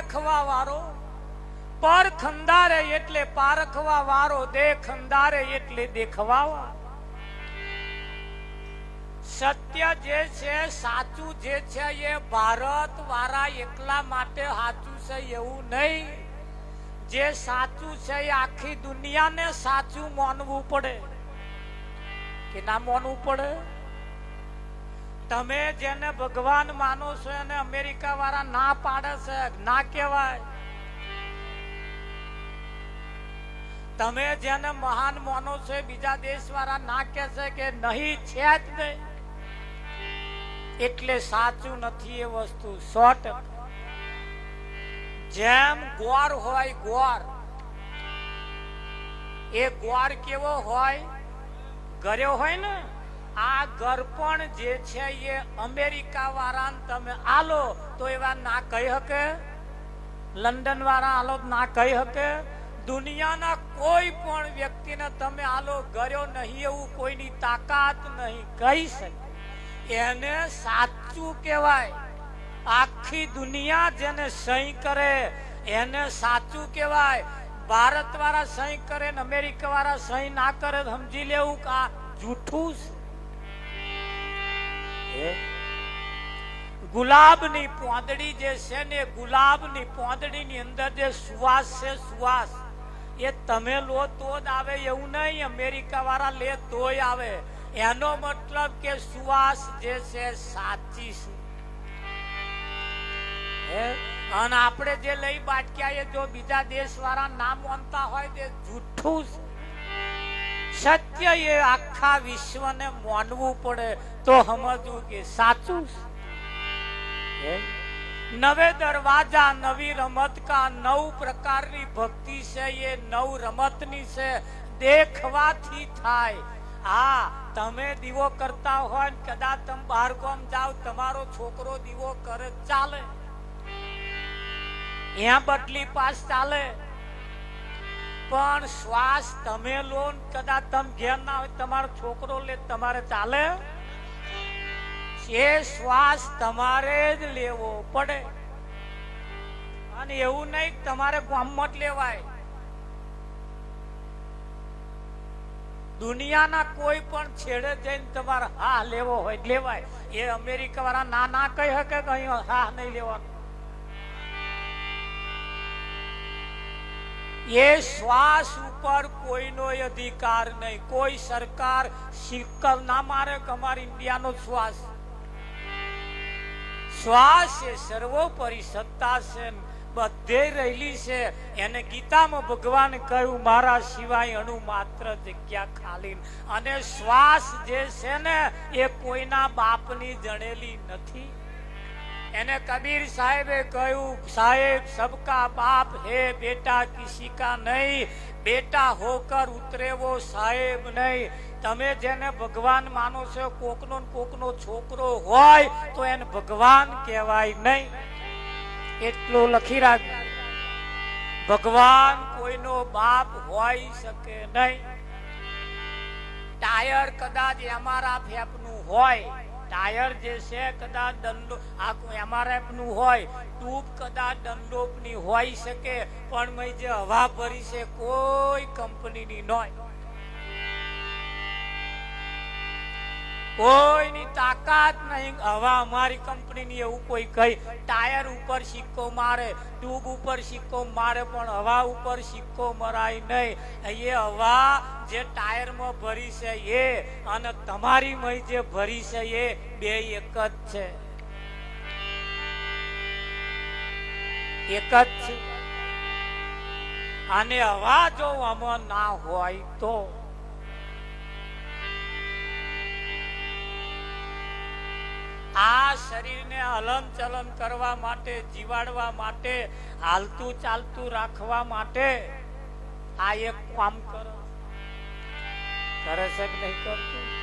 દેખવા વાળો પર ખંદારે એટલે પારખવા વાળો દે ખંદારે એટલે દેખવા સત્ય જે છે, સાચું જે છે, એ ભારત વાળા એકલા માટે સાચું છે એવું નહીં. જે સાચું છે, એ આખી દુનિયાને સાચું માનવું પડે. કે ના માનવું પડે? તમે જેને ભગવાન માનો છો એને અમેરિકા વાળા ના પાડે છે, ના કહેવાય. તમે જેને મહાન માનો છો બીજા દેશ વાળા ના કે છે કે નહીં, છે જ નહીં. એટલે સાચું નથી એ વસ્તુ સો જેમ ગોર હોય ગોર. એ ગોર કેવો હોય? ગર્યો હોય ને? આ ગરપણ જે છે એ અમેરિકા વાળા તમે આલો તો એવા ના કહી શકે? લંડન વાળા આલો ના કહી શકે? દુનિયાના કોઈ પણ વ્યક્તિને તમે આલો, ગર્યો નહીં એવું કોઈની તાકાત નહીં કહી શકે. એને સાચું કહેવાય. આખી દુનિયા જેને સહી કરે, એને સાચું કહેવાય. ભારત વાળા સહી કરે ને અમેરિકા વાળા સહી ના કરે સમજી લેવું કા જૂઠું છે. ગુલાબની પોંદડી જે છે ને ગુલાબની પોંદડીની અંદર જે સુવાસ છે, સુવાસ, એ તમે લો તો જ આવે. એવું નહીં અમેરિકા વાળા લે તોય આવે. એનો મતલબ કે સુવાસ જે છે, સાચી અને આપણે જે લઈ બાટક્યા એ જો બીજા દેશ વાળા ના માનતા હોય તે જૂઠું છે. સત્ય એ આખા વિશ્વને માનવું પડે તો સમજવું કે સાચું નવે દરવાજા, નવી રમત કા નવ પ્રકારની ભક્તિ છે, એ નવ રમતની છે. દેખવાથી થાય. હા, તમે દીવો કરતા હોય કદાચ તમે બહાર ગામ જાઓ, તમારો છોકરો દીવો કરે, ચાલે. ત્યાં બદલી પાસ ચાલે. પણ શ્વાસ તમે લો કદાચ તમે ઘેર ના હોય, તમારો છોકરો લે, તમારે ચાલે? એ શ્વાસ તમારે જ લેવો પડે. અને એવું નહીં તમારે ગામમાં લેવાય. દુનિયાના કોઈ પણ છેડે જઈને તમારે હા લેવો હોય, લેવાય. એ અમેરિકા વાળા ના ના કહી શકે કે અહીં હા નહીં લેવાનું. એ શ્વાસ ઉપર કોઈનો અધિકાર નહીં. કોઈ સરકાર સિક્કર ના મારે અમારી ઇન્ડિયાનો શ્વાસ. શ્વાસ એ સર્વોપરી સત્તા છે બધે રહેલી છે. એને ગીતામાં ભગવાન કહ્યું, મારા સિવાય અણુ માત્ર જગ્યા ખાલી અને શ્વાસ જે છે ને એ કોઈના બાપની જણેલી નથી. એને કબીર સાહેબે કહ્યું, સાહેબ, સબકા બાપ હે, બેટા કિસી કા નહીં? બેટા હોકર ઉતરેવો સાહેબ નહીં. તમે જેને ભગવાન માનો છો, કોકનો કોકનો છોકરો હોય, તો એને ભગવાન કહેવાય નહીં. એટલું લખી રાખ. ભગવાન કોઈનો બાપ હોય શકે નહીં. ટાયર કદાચ અમારા ફેપનું હોય ટાયર જે છે કદાચ દંડો આ એમઆરએફનું હોય ટ્યુબ કદાચ દંડોપની હોઈ શકે, પણ મેં જે હવા ભરી છે કોઈ કંપનીની નોય કોઈની તાકાત નહીં. હવા અમારી કંપનીની એવું કોઈ કહી ટાયર ઉપર સિક્કો મારે, ટ્યુબ ઉપર સિક્કો મારે, પણ હવા ઉપર સિક્કો મરાય નહીં. એ હવા જે ટાયરમાં ભરી છે એ, અને તમારી મય જે ભરી છે એ બે એક જ છે. એક જ છે. અને હવા જો આમાં ના હોય તો શરીરને હલન ચલન કરવા માટે, જીવાડવા માટે, હાલતું ચાલતું રાખવા માટે આ એક કામ કરો. કરે છે કે નહીં કરતું.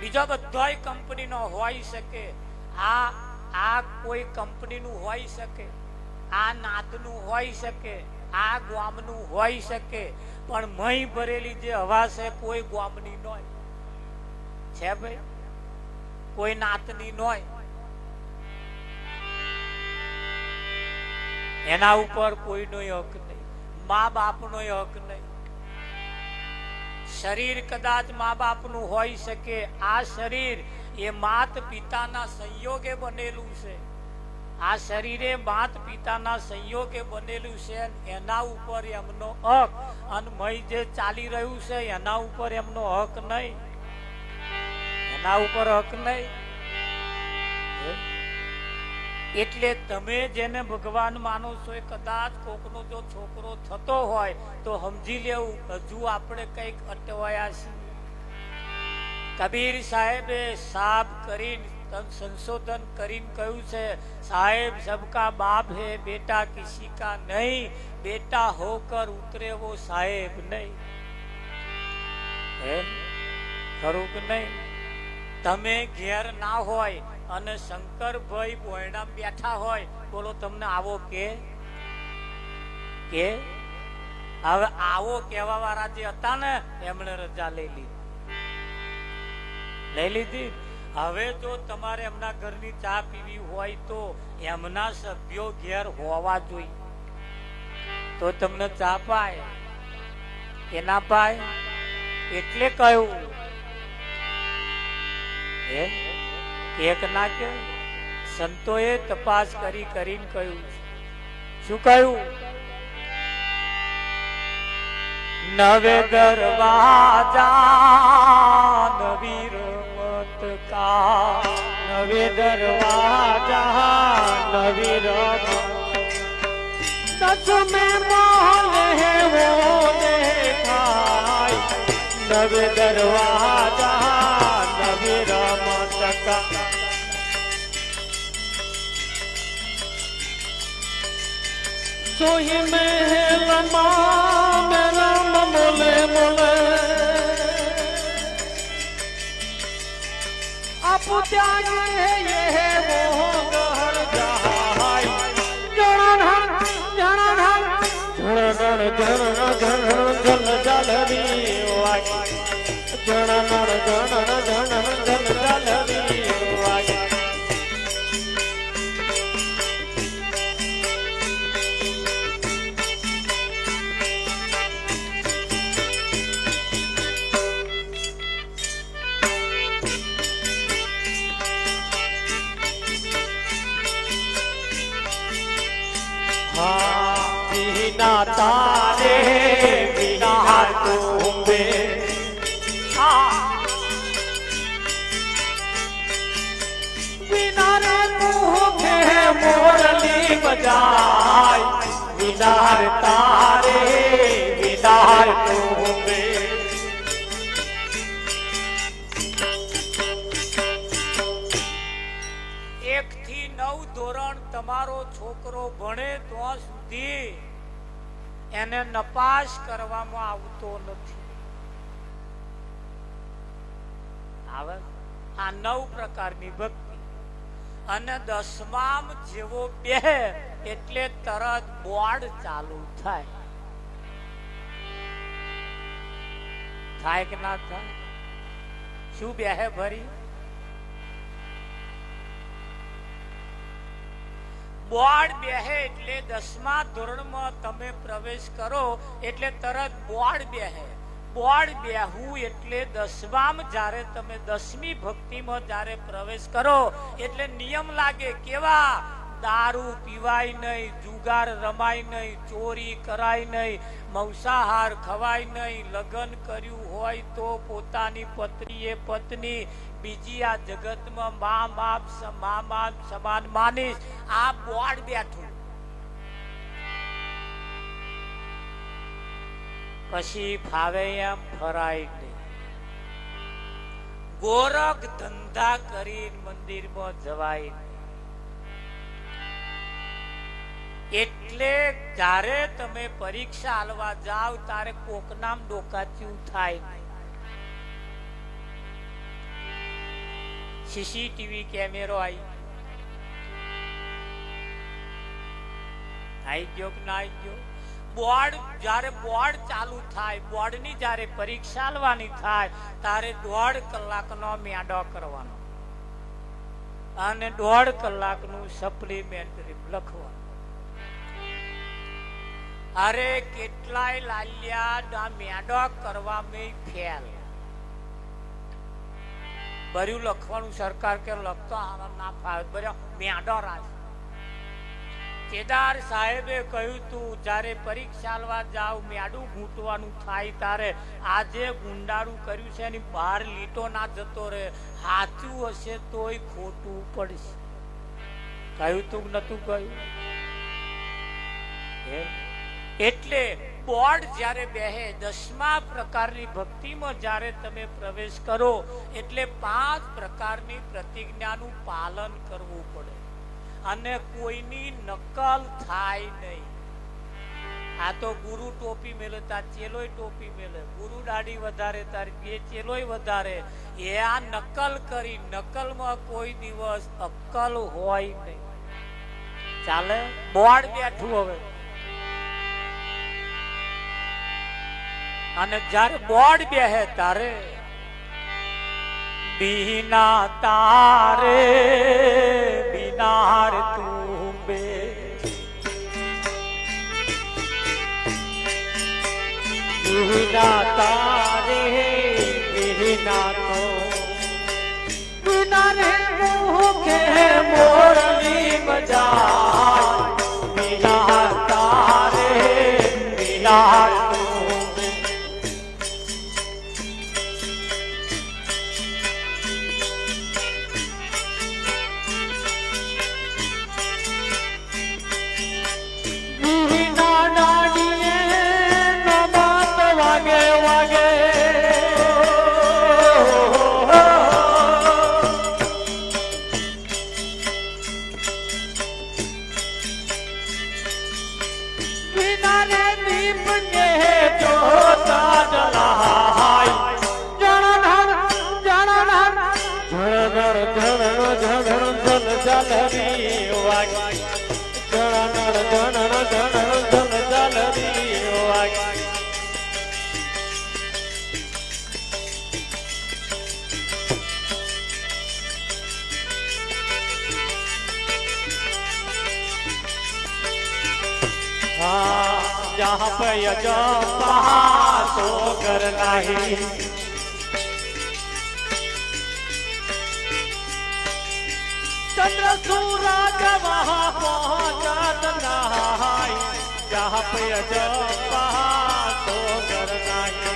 બીજો બધાય કંપનીનો હોઈ શકે. આ આ કોઈ કંપનીનું હોઈ શકે. આ નાતનું હોઈ શકે. આ ગામનું હોઈ શકે. પણ મહી ભરેલી જે હવા છે, કોઈ ગામની નો છે ભાઈ? કોઈ નાતની નોય. એના ઉપર કોઈનો હક નહીં. મા બાપનો હક નહીં. શરીર કદાચ મા બાપનું હોઈ શકે, આ શરીર એ માત પિતાના સંયોગે બનેલું છે. આ શરીરે માત પિતાના સંયોગે બનેલું છે એના ઉપર એમનો હક અને મય જે ચાલી રહ્યું છે એના ઉપર એમનો હક નહીં. એના ઉપર હક નહીં. એટલે તમે જેને ભગવાન માનો છો એ કદાચ કોકનો જો છોકરો થતો હોય તો સમજી લેવું, હજુ આપણે કંઈક અટવાયા છીએ. કબીર સાહેબે સાબ કરીને, તન સંશોધન કરીને કહ્યું છે, સાહેબ, સબકા બાપ હે, બેટા કિસી કા નહીં? બેટા હોકર ઉતરે વો સાહેબ નહીં. હે? ખરું કે નહીં? તમે ઘેર ના હોય અને શંકરભાઈ બોયડા બેઠા હોય, બોલો તમને આવો કે કે? હવે આવો કહેવા વાળા જે હતા ને, એમણે રજા લઈ લીધી. લઈ લીધી? હવે જો તમારે એમના ઘરની ચા પીવી હોય તો એમના સભ્યો ઘેર હોવા જોઈએ. તો તમને ચા પાય? કે ના પાય? એટલે કહ્યું? એક ના કે સંતોએ તપાસ કરી કરીને કહ્યું શું કહ્યું? નવે દરવાજા નવીર મત કા નવે દરવાજા નવીર સચ મે હે વો દેખાય. નવે દરવાજા મટકા સોહી મેં રમા રામ બોલે જણ જણ હણ જલ જણ જણ तारे बिना तुम्बे बिना रे तुम्बे मोरली बजाय बिना रे तारे बिना तुम्बे એક થી નવ ધોરણ તમારો છોકરો ભણે ત્યાં સુધી એને નપાસ કરવામાં આવતો નથી. આવે? આ નવ પ્રકારની ભક્તિ. અને દસમામ જેવો બે એટલે તરત બોર્ડ ચાલુ થાય. થાય કે ના થાય? શું બેહે ભરી? બોર્ડ બેહે એટલે દસમા ધોરણમાં તમે પ્રવેશ કરો એટલે તરત બોર્ડ બેહે. બોર્ડ બેહવું એટલે દસમામ જ્યારે તમે દસમી ભક્તિમાં જ્યારે પ્રવેશ કરો એટલે નિયમ લાગે કેવા? દારૂ પીવાય નહીં, જુગાર રમાય નહીં, ચોરી કરાય નહીં, મંસાહાર ખવાય નહીં, લગ્ન કર્યું હોય તો પોતાની પત્નીએ પત્ની બીજી આ જગતમાં મા બાપ મા બાપ સમાન માનીશ. આ બોર્ડ બેઠું. પછી ફાવે એમ ફરાય ગોરખ ધંધા કરી મંદિરમાં જવાય. એટલે જ્યારે તમે પરીક્ષા હાલવા જાવ ત્યારે કોકનામ ડોકાચ્યું થાય. નહીં સીસીટીવી કેમેરો આવી આઈ. ગયો કે ના ગયો? બોર્ડ જ્યારે બોર્ડ ચાલુ થાય, બોર્ડની જ્યારે પરીક્ષા લેવાની થાય ત્યારે દોઢ કલાકનો મેડો કરવાનો. અને દોઢ કલાકનું સપ્લિમેન્ટરી લખવાનું. અરે કેટલાય લાલ્યા મેડો કરવા મેં ફેલ ભર્યું લખવાનું સરકાર કે લખતો ના ફાવે. ભર્યો મેડો રાજ. કેદાર સાહેબે કહ્યું તું, જ્યારે પરીક્ષા આલવા જાવ મેડું ઘૂંટવાનું થાય તારે. આજે ગુંડાળું કર્યું છે એની બહાર લીટો ના જતો રહે. સાચું હશે તોય ખોટું પડશે. કહ્યું તું નતું કહ્યું? એટલે બોર્ડ જ્યારે બેહે, દસમા પ્રકારની ભક્તિમાં જ્યારે તમે પ્રવેશ કરો, એટલે પાંચ પ્રકારની પ્રતિજ્ઞાનું પાલન કરવું પડે. અને કોઈની નકલ થાય નહીં. આ તો ગુરુ ટોપી મેલે, તાર ચેલોય ટોપી મેલે. ગુરુ દાડી વધારે, તાર બે ચેલોય વધારે. એ આ નકલ કરી, નકલમાં કોઈ દિવસ અક્કલ હોય નહીં. ચાલે? બોર્ડ બેઠું હવે. અને જ્યારે બોર્ડ બેહે તારે બીના તારે બિનાર તું બે બીના તારે બીના તો. બિના રે મુખે મોરલી બજાર. બિના जहाँ पे अजम्बा तो कर नहीं चंद्र सूरज वहाँ पहुँचत नहीं जहाँ पे अजम्बा तो कर नहीं